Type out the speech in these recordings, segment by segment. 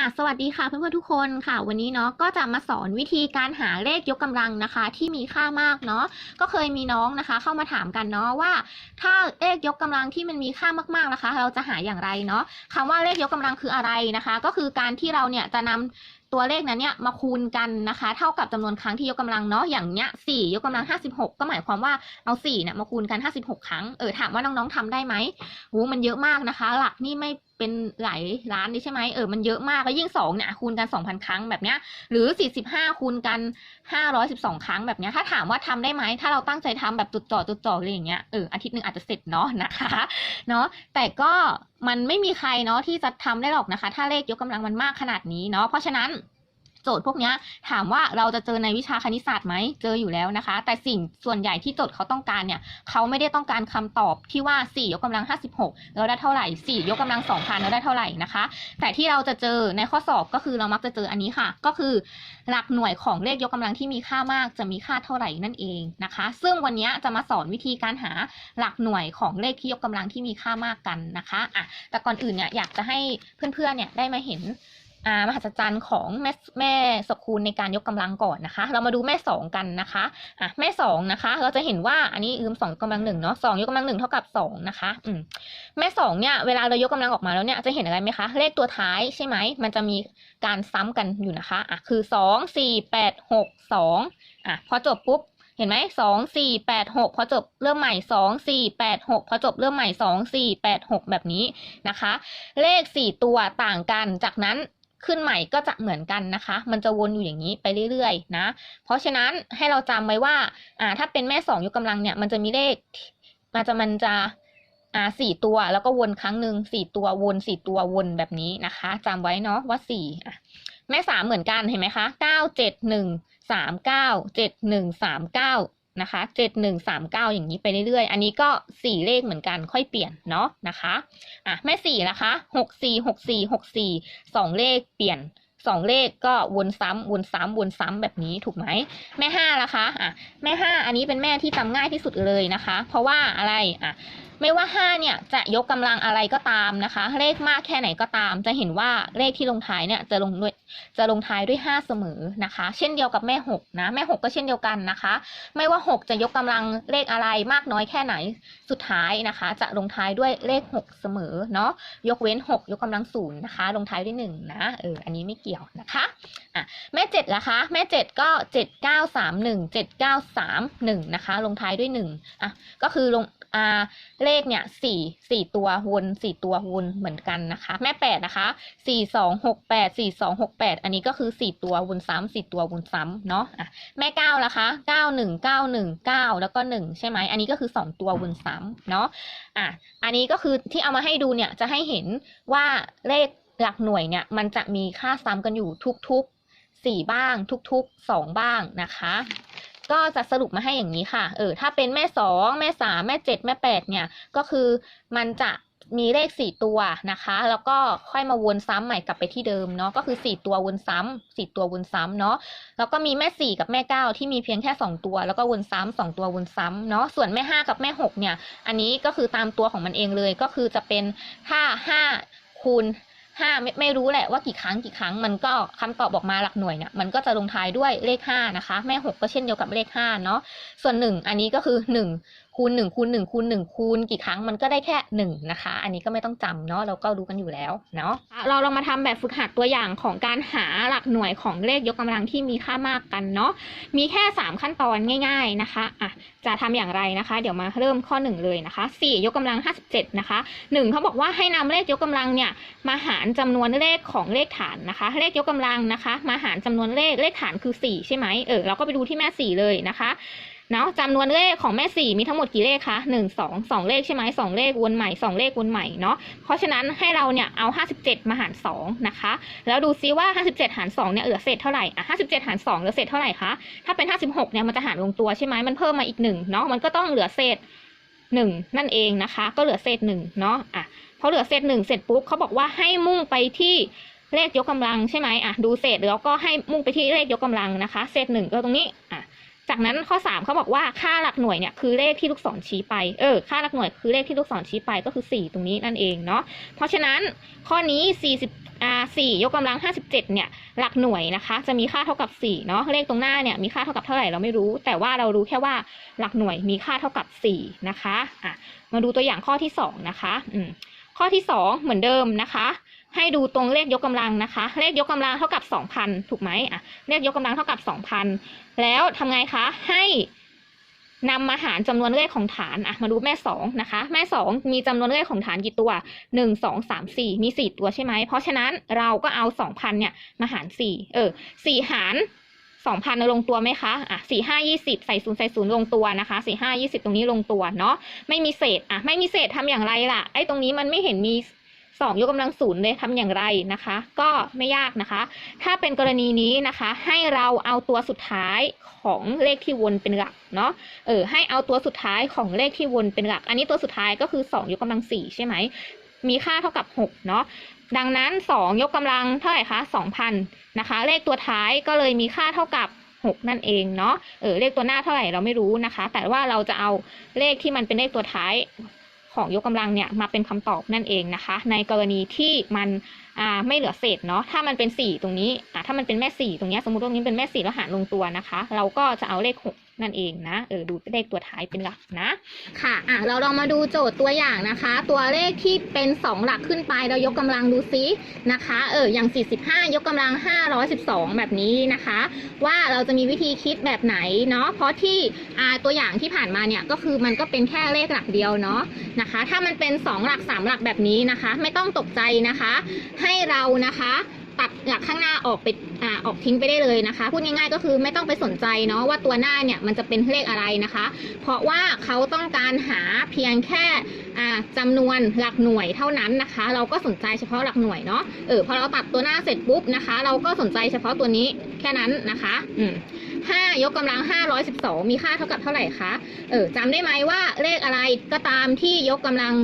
่ะสวัสดีค่ะเพื่อนๆทุกคนค่ะ วันนี้เนาะก็จะมาสอนวิธีการหาเลขยกกำลังนะคะ ที่มีค่ามากเนาะก็เคยมีน้องนะคะ เข้ามาถามกันเนาะว่า ถ้าเลขยกกำลังที่มันมีค่ามากๆนะคะ เราจะหาอย่างไรเนาะคำว่าเลขยกกำลังคืออะไรนะคะ ก็คือการที่เราเนี่ยจะนำตัวเลขนั้นเนี่ยมาคูณกันนะคะ เท่ากับจำนวนครั้งที่ยกกำลังเนาะอย่างเนี้ยสี่ยกกำลังห้าสิบหกก็หมายความว่าเอาสี่เนี่ยมาคูณกันห้าสิบหกครั้งเออถามว่าน้องๆทำได้ไหมโหมันเยอะมากนะคะ หลักนี่ไม่ เป็นหลายล้านนี่ใช่ไหมเออมันเยอะมากแล้วยิ่งสองเนี่ยคูณกันสองพันครั้งแบบเนี้ยหรือสี่สิบห้าคูณกันห้าร้อยสิบสองครั้งแบบเนี้ยถ้าถามว่าทำได้ไหมถ้าเราตั้งใจทำแบบจุดจ่อจุดจ่ออะไรอย่างเงี้ยเอออาทิตย์หนึ่งอาจจะเสร็จเนาะนะคะเนาะแต่ก็มันไม่มีใครเนาะที่จะทำได้หรอกนะคะ ถ้าเลขยกกำลังมันมากขนาดนี้เนาะเพราะฉะนั้น โจทย์พวกนี้ถามว่าเราจะเจอในวิชาคณิตศาสตร์ไหมเจออยู่แล้วนะคะ แต่สิ่งส่วนใหญ่ที่โจทย์เขาต้องการเนี่ยเขาไม่ได้ต้องการคำตอบที่ว่า 4 ยกกำลัง 56แล้วได้เท่าไหร่ 4 ยกกำลัง 2,000แล้วได้เท่าไหร่นะคะ แต่ที่เราจะเจอในข้อสอบก็คือเรามักจะเจออันนี้ค่ะ ก็คือหลักหน่วยของเลขยกกำลังที่มีค่ามากจะมีค่าเท่าไหร่นั่นเองนะคะ ซึ่งวันนี้จะมาสอนวิธีการหาหลักหน่วยของเลขที่ยกกำลังที่มีค่ามากกันนะคะอะแต่ก่อนอื่นเนี่ยอยากจะให้เพื่อนๆเนี่ยได้มาเห็น มหัศจรรย์ของแม่แม่สคูลในการยกกำลังก่อนนะคะ เรามาดูแม่สองกันนะคะอะแม่สองนะคะ เราจะเห็นว่าอันนี้อืมสองยกกำลังหนึ่งเนาะสองยกกำลังหนึ่งเท่ากับสองนะคะอืมแม่สองเนี่ยเวลาเรายกกำลังออกมาแล้วเนี่ยจะเห็นอะไรไหมคะ เลขตัวท้ายใช่ไหมมันจะมีการซ้ำกันอยู่นะคะอะคือสองสี่แปดหกสองอะพอจบปุ๊บเห็นไหมสองสี่แปดหกพอจบเริ่มใหม่สองสี่แปดหกพอจบเริ่มใหม่สองสี่แปดหกแบบนี้นะคะ เลขสี่ตัวต่างกันจากนั้น ขึ้นใหม่ก็จะเหมือนกันนะคะ มันจะวนอยู่อย่างนี้ไปเรื่อยๆนะ เพราะฉะนั้นให้เราจำไว้ว่าอ่าถ้าเป็นแม่สองยกกำลังเนี่ยมันจะมีเลขมันจะมันจะอ่าสี่ตัวแล้วก็วนครั้งหนึ่งสี่ตัววนสี่ตัววนแบบนี้นะคะจำไว้เนาะว่าสี่อะแม่สามเหมือนกันเห็นไหมคะเก้าเจ็ดหนึ่งสามเก้าเจ็ดหนึ่งสามเก้า นะคะเจ็ดหนึ่งสามเก้าอย่างนี้ไปเรื่อยๆ อันนี้ก็สี่เลขเหมือนกันค่อยเปลี่ยนเนาะนะคะอะแม่สี่นะคะหกสี่หกสี่หกสี่สองเลขเปลี่ยนสองเลขก็วนซ้ำวนซ้ำวนซ้ำแบบนี้ถูกไหมแม่ห้านะคะอะแม่ห้าอันนี้เป็นแม่ที่จำง่ายที่สุดเลยนะคะ เพราะว่าอะไรอะ ไม่ว่า 5 เนี่ยจะยกกำลังอะไรก็ตามนะคะ เลขมากแค่ไหนก็ตาม จะเห็นว่าเลขที่ลงท้ายเนี่ยจะลงด้วยจะลงท้ายด้วย 5 เสมอนะคะ เช่นเดียวกับแม่ 6 นะ แม่ 6 ก็เช่นเดียวกันนะคะ ไม่ว่า 6 จะยกกำลังเลขอะไรมากน้อยแค่ไหนสุดท้ายนะคะ จะลงท้ายด้วยเลข 6 เสมอเนาะยกเว้น 6 ยกกำลังศูนย์นะคะ ลงท้ายด้วย1นะเอออันนี้ไม่เกี่ยวนะคะอะแม่7ล่ะคะ แม่ 7 ก็ 7 9 3 1 7 9 3 1 นะคะ ลงท้ายด้วย1อะก็คือลง อ่าเลขเนี่ยสี่สี่ตัววนสี่ตัววนเหมือนกันนะคะ แม่แปดนะคะสี่สองหกแปดสี่สองหกแปดอันนี้ก็คือสี่ตัววนซ้ำสี่ตัววนซ้ำเนาะอะแม่เก้าละคะเก้าหนึ่งเก้าหนึ่งเก้าแล้วก็หนึ่งใช่ไหมอันนี้ก็คือสองตัววนซ้ำเนาะอะอันนี้ก็คือที่เอามาให้ดูเนี่ยจะให้เห็นว่าเลขหลักหน่วยเนี่ยมันจะมีค่าซ้ำกันอยู่ทุกๆสี่บ้างทุกๆสองบ้างนะคะ ก็จะสรุปมาให้อย่างนี้ค่ะ เออ ถ้าเป็นแม่สองแม่สามแม่เจ็ดแม่แปดเนี่ย ก็คือมันจะมีเลขสี่ตัวนะคะ แล้วก็ค่อยมาวนซ้ำใหม่กลับไปที่เดิมเนาะ ก็คือสี่ตัววนซ้ำสี่ตัววนซ้ำเนาะ แล้วก็มีแม่สี่กับแม่เก้าที่มีเพียงแค่สองตัว แล้วก็วนซ้ำสองตัววนซ้ำเนาะ ส่วนแม่ห้ากับแม่หกเนี่ย อันนี้ก็คือตามตัวของมันเองเลย ก็คือจะเป็นถ้าห้าคูณ ห้าไม่ไม่รู้แหละว่ากี่ครั้งกี่ครั้ง มันก็คำตอบออกมาหลักหน่วยเนี่ยมันก็จะลงท้ายด้วยเลขห้านะคะ แม่หกก็เช่นเดียวกับเลขห้าเนาะส่วนหนึ่งอันนี้ก็คือหนึ่ง คูณหนึ่งคูณหนึ่งคูณหนึ่งคูณกี่ครั้งมันก็ได้แค่หนึ่งนะคะ อันนี้ก็ไม่ต้องจำเนาะเราก็รู้กันอยู่แล้วเนาะเราลองมาทำแบบฝึกหัดตัวอย่างของการหาหลักหน่วยของเลขยกกำลังที่มีค่ามากกันเนาะมีแค่สามขั้นตอนง่าย ๆนะคะอะจะทำอย่างไรนะคะ เดี๋ยวมาเริ่มข้อหนึ่งเลยนะคะสี่ยกกำลังห้าสิบเจ็ดนะคะหนึ่งเขาบอกว่าให้นำเลขยกกำลังเนี่ยมาหารจำนวนเลขของเลขฐานนะคะ เลขยกกำลังนะคะ มาหารจำนวนเลขเลขฐานคือ 4 ใช่ไหมเออเราก็ไปดูที่แม่ 4 เลยนะคะ เนาะจำนวนเลขของแม่4มีทั้งหมดกี่เลขคะ1 2 2เลขใช่ไหม2เลขวนใหม่2เลขวนใหม่เนาะเพราะฉะนั้นให้เราเนี่ยเอา57มาหาร2นะคะแล้วดูซิว่า57หาร2เนี่ยเหลือเศษเท่าไหร่อะ57หาร2เหลือเศษเท่าไหร่คะถ้าเป็น56เนี่ยมันจะหารลงตัวใช่ไหมมันเพิ่มมาอีก1เนาะมันก็ต้องเหลือเศษ1นั่นเองนะคะ ก็เหลือเศษ1เนาะอะพอเหลือเศษหนึ่งเสร็จปุ๊บเขาบอกว่าให้มุ่งไปที่เลขยกกำลังใช่ไหมอะดูเศษแล้วก็ให้มุ่งไปที่เลขยกกำลังนะคะ เศษหนึ่งก็ตรงนี้อะ จากนั้นข้อ 3เขาบอกว่าค่าหลักหน่วยเนี่ยคือเลขที่ลูกศรชี้ไป เออ ค่าหลักหน่วยคือเลขที่ลูกศรชี้ไปก็คือ 4 ตรงนี้นั่นเองเนาะ เพราะฉะนั้นข้อนี้ 40อ่า4ยกกำลัง 57 เนี่ย หลักหน่วยนะคะ จะมีค่าเท่ากับ 4 เนาะ เลขตรงหน้าเนี่ยมีค่าเท่ากับเท่าไหร่เราไม่รู้ แต่ว่าเรารู้แค่ว่าหลักหน่วยมีค่าเท่ากับ 4 นะคะ อะ มาดูตัวอย่างข้อที่ 2 นะคะ อืมข้อที่ 2 เหมือนเดิมนะคะ ให้ดูตรงเลขยกกำลังนะคะ เลขยกกำลังเท่ากับ 2,000 ถูกไหมอะเลขยกกำลังเท่ากับ 2,000 แล้วทำไงคะ ให้นำมาหารจำนวนเลขของฐานอะมาดูแม่สองนะคะ แม่สองมีจำนวนเลขของฐานกี่ตัวหนึ่งสองสามสี่มีสี่ตัวใช่ไหม เพราะฉะนั้นเราก็เอาสองพันเนี่ยมาหารสี่เออสี่หารสองพันลงตัวไหมคะอะสี่ห้ายี่สิบใส่ศูนย์ใส่ศูนย์ลงตัวนะคะสี่ห้ายี่สิบตรงนี้ลงตัวเนาะไม่มีเศษอะไม่มีเศษทำอย่างไรล่ะไอ้ตรงนี้มันไม่เห็นมี สองยกกำลังศูนย์เลยทำอย่างไรนะคะ ก็ไม่ยากนะคะ ถ้าเป็นกรณีนี้นะคะ ให้เราเอาตัวสุดท้ายของเลขที่วนเป็นหลักเนาะเออให้เอาตัวสุดท้ายของเลขที่วนเป็นหลัก อันนี้ตัวสุดท้ายก็คือ 2 ยกกำลัง4ใช่ไหมมีค่าเท่ากับ 6 เนาะ ดังนั้น 2 ยกกำลังเท่าไหร่คะ 2,000 นะคะ เลขตัวท้ายก็เลยมีค่าเท่ากับ 6 นั่นเองเนาะ เออ เลขตัวหน้าเท่าไหร่เราไม่รู้นะคะ แต่ว่าเราจะเอาเลขที่มันเป็นเลขตัวท้าย ของยกกำลังเนี่ยมาเป็นคำตอบนั่นเองนะคะ ในกรณีที่มันอ่าไม่เหลือเศษเนาะถ้ามันเป็นสี่ตรงนี้อ่าถ้ามันเป็นแม่สี่ตรงนี้สมมติว่านี้เป็นแม่สี่แล้วหารลงตัวนะคะ เราก็จะเอาเลขหกนั่นเองนะเออดูเลขตัวท้ายเป็นหลักนะค่ะอะเราลองมาดูโจทย์ตัวอย่างนะคะ ตัวเลขที่เป็น 2 หลักขึ้นไปเรายกกำลังดูซินะคะเอออย่าง 45 ยกกำลัง 512 แบบนี้นะคะ ว่าเราจะมีวิธีคิดแบบไหนเนาะเพราะที่อ่าตัวอย่างที่ผ่านมาเนี่ยก็คือมันก็เป็นแค่เลขหลักเดียวเนาะนะคะ ถ้ามันเป็น 2 หลัก 3 หลักแบบนี้นะคะ ไม่ต้องตกใจนะคะให้เรานะคะตัดหลักข้างหน้าออกไปอ่าออกทิ้งไปได้เลยนะคะ พูดง่ายๆก็คือไม่ต้องไปสนใจเนาะว่าตัวหน้าเนี่ยมันจะเป็นเลขอะไรนะคะ เพราะว่าเขาต้องการหาเพียงแค่อ่าจำนวนหลักหน่วยเท่านั้นนะคะ เราก็สนใจเฉพาะหลักหน่วยเนาะเออพอเราตัดตัวหน้าเสร็จปุ๊บนะคะ เราก็สนใจเฉพาะตัวนี้แค่นั้นนะคะ อืม ห้ายกกำลัง 512 มีค่าเท่ากับเท่าไหร่คะ เออจำได้ไหมว่าเลขอะไรก็ตามที่ยกกำลัง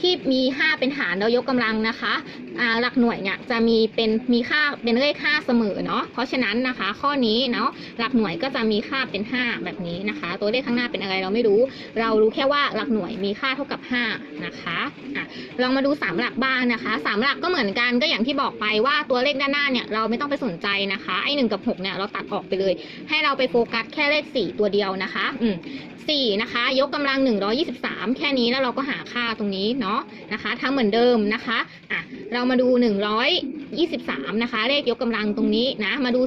ที่มี 5 เป็นฐานแล้วยกกำลังนะคะอ่าหลักหน่วยเนี่ยจะมีเป็นมีค่าเป็นเลขค่าเสมอเนาะ เพราะฉะนั้นนะคะ ข้อนี้เนาะหลักหน่วยก็จะมีค่าเป็น 5 แบบนี้นะคะ ตัวเลขข้างหน้าเป็นอะไรเราไม่รู้ เรารู้แค่ว่าหลักหน่วยมีค่าเท่ากับ 5 นะคะอะลองมาดู3หลักบ้างนะคะ3หลักก็เหมือนกันก็อย่างที่บอกไปว่าตัวเลขด้านหน้าเนี่ยเราไม่ต้องไปสนใจนะคะไอ้หนึ่งกับ6เนี่ยเราตัดออกไปเลยให้เราไปโฟกัสแค่เลข4ตัวเดียวนะคะ อืมสี่นะคะ ยกกำลัง123แค่นี้แล้วเราก็หาค่าตรงนี้เนาะนะคะทำเหมือนเดิมนะคะอะเรามาดู123นะคะ เลขยกกำลังตรงนี้นะ มาดู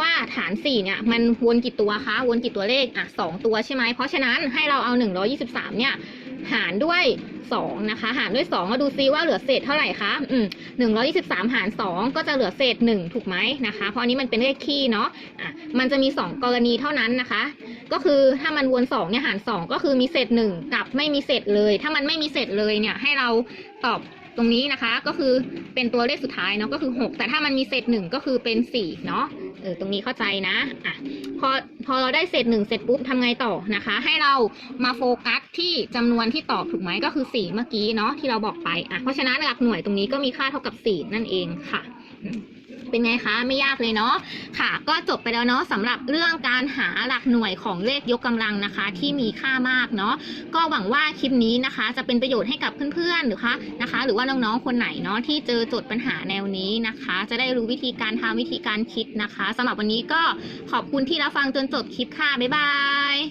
ว่าฐาน4เนี่ยมันวนกี่ตัวคะ วนกี่ตัวเลขอะ2ตัวใช่ไหมเพราะฉะนั้นให้เราเอา123เนี่ย หารด้วย2นะคะ หารด้วย2มาดูซิว่าเหลือเศษเท่าไหร่คะอืม123หาร 2 ก็จะเหลือเศษ 1 ถูกไหมนะคะ เพราะอันนี้มันเป็นเลขคี่เนาะอะมันจะมี 2 กรณีเท่านั้นนะคะ ก็คือถ้ามันวน2เนี่ยหาร 2 ก็คือมีเศษ 1 กับไม่มีเศษเลย ถ้ามันไม่มีเศษเลยเนี่ยให้เราตอบตรงนี้นะคะ ก็คือเป็นตัวเลขสุดท้ายเนาะก็คือ 6 แต่ถ้ามันมีเศษหนึ่งก็คือเป็น4เนาะ เออตรงนี้เข้าใจนะอะพอพอเราได้เศษหนึ่งเสร็จปุ๊บทำไงต่อนะคะ ให้เรามาโฟกัสที่จำนวนที่ตอบถูกไหมก็คือ 4 เมื่อกี้เนาะที่เราบอกไปอะเพราะฉะนั้นหลักหน่วยตรงนี้ก็มีค่าเท่ากับ 4 นั่นเองค่ะ เป็นไงคะ ไม่ยากเลยเนาะค่ะ ก็จบไปแล้วเนาะสำหรับเรื่องการหาหลักหน่วยของเลขยกกำลังนะคะ ที่มีค่ามากเนาะก็หวังว่าคลิปนี้นะคะ จะเป็นประโยชน์ให้กับเพื่อนๆหรือคะนะคะ หรือว่าน้องๆคนไหนเนาะที่เจอโจทย์ปัญหาแนวนี้นะคะ จะได้รู้วิธีการทำวิธีการคิดนะคะสำหรับวันนี้ก็ขอบคุณที่รับฟังจนจบคลิปค่ะบ๊ายบาย